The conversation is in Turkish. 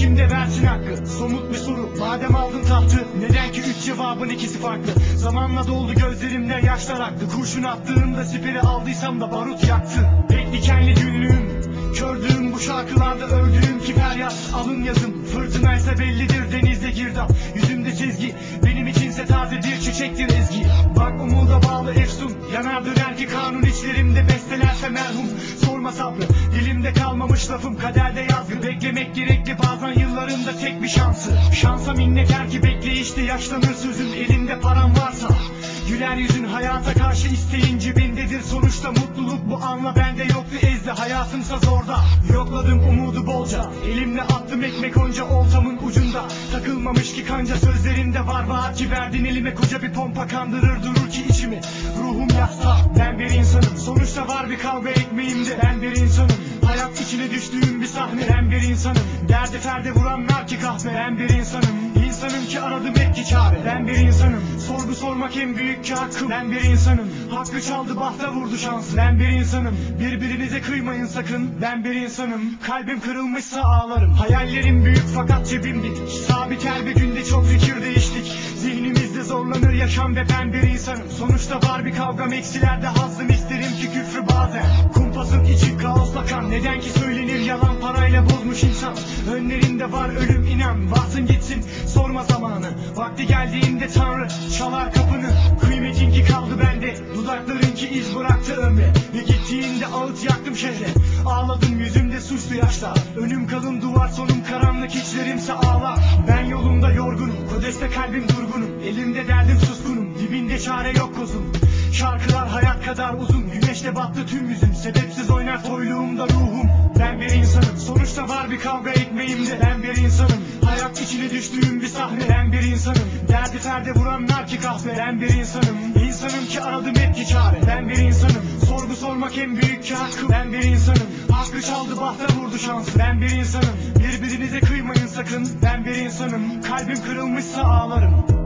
Kimde versin hakkı. Somut bir soru. Madem aldın tahtı Neden ki üç cevabın ikisi farklı? Zamanla doldu gözlerimden yaşlar aktı. Kurşun attığımda siperi aldıysam da barut yaktı. Pek dikenli günlüğüm. Kördüğüm bu şarkılarda öldüğüm ki feryat. Alın yazım fırtınaysa bellidir. Denizde girdap. Yüzümde çizgi benim içinse taze bir çiçektir ezgi Bak umuda bağlı efsun yanar döner kanun içlerimde bestelerse merhum. Sorma sabrı dilimde kalmamış lafım. Kaderde yazgı Beklemek gerekli. Bazen yıllarında tek bir şansı. Şansa minnet er ki bekleyişte yaşlanır sözün elinde param varsa. Güler yüzün hayata karşı isteğin cebindedir Sonuçta mutluluk bu anla bende Hayatımsa zorda. Yokladım umudu bolca. Elimle attım ekmek onca oltamın ucunda. Takılmamış ki kanca sözlerinde var vaat ki Verdin elime koca bir pompa kandırır durur ki içimi. Ruhum yasta ben bir insanım. Sonuçta var bir kavga ekmeğimde Ben bir insanım. Hayat içine düştüğüm bir sahne Ben bir insanım. Derdi ferde vuranlar ki kahve Ben bir insanım İnsanım ki aradım hep ki çare. Ben bir insanım. Sorgu sormak en büyük ki hakkım. Ben bir insanım. Hakkı çaldı bahta vurdu şans. Ben bir insanım. Birbirinize kıymayın sakın. Ben bir insanım. Kalbim kırılmışsa ağlarım. Hayallerim büyük fakat cebim dik Sabit her bir günde çok fikir değiştik. Zihnimizde zorlanır yaşam ve ben bir insanım. Sonuçta var bir kavgam eksilerde hazım isterim ki küfrü bazen. Kumpasın içi kaosla kan Neden ki söylenir yalan parayla bozmuş insan? Önlerinde var ölüm inan. Varsın zamanı Vakti geldiğinde Tanrı çalar kapını. Kıymetin ki kaldı bende Dudakların ki iz bıraktı ömre. Ve gittiğinde ağıt yaktım şehre. Ağladım yüzümde suçlu yaşlar Önüm kalın duvar sonum karanlık içlerimse ağlar Ben yolumda yorgunum Kodeste kalbim durgunum. Elimde derdim suskunum Dibinde çare yok kozum. Şarkılar hayat kadar uzun Güneşte battı tüm yüzüm. Sebepsiz oynar toyluğumda ruhum Ben bir insanım. Sonuçta var bir kavga ekmeğimde. Ben bir insanım. Hayat içine düştüğüm bir sahne. Ben bir insanım. Derdi ferde vuranlar ki kahve Ben bir insanım. İnsanım ki aradım hep ki çare. Ben bir insanım. Sorgu sormak en büyük ki hakkım Ben bir insanım. Hakkı çaldı bahta vurdu şans. Ben bir insanım. Birbirinize kıymayın sakın. Ben bir insanım. Kalbim kırılmışsa ağlarım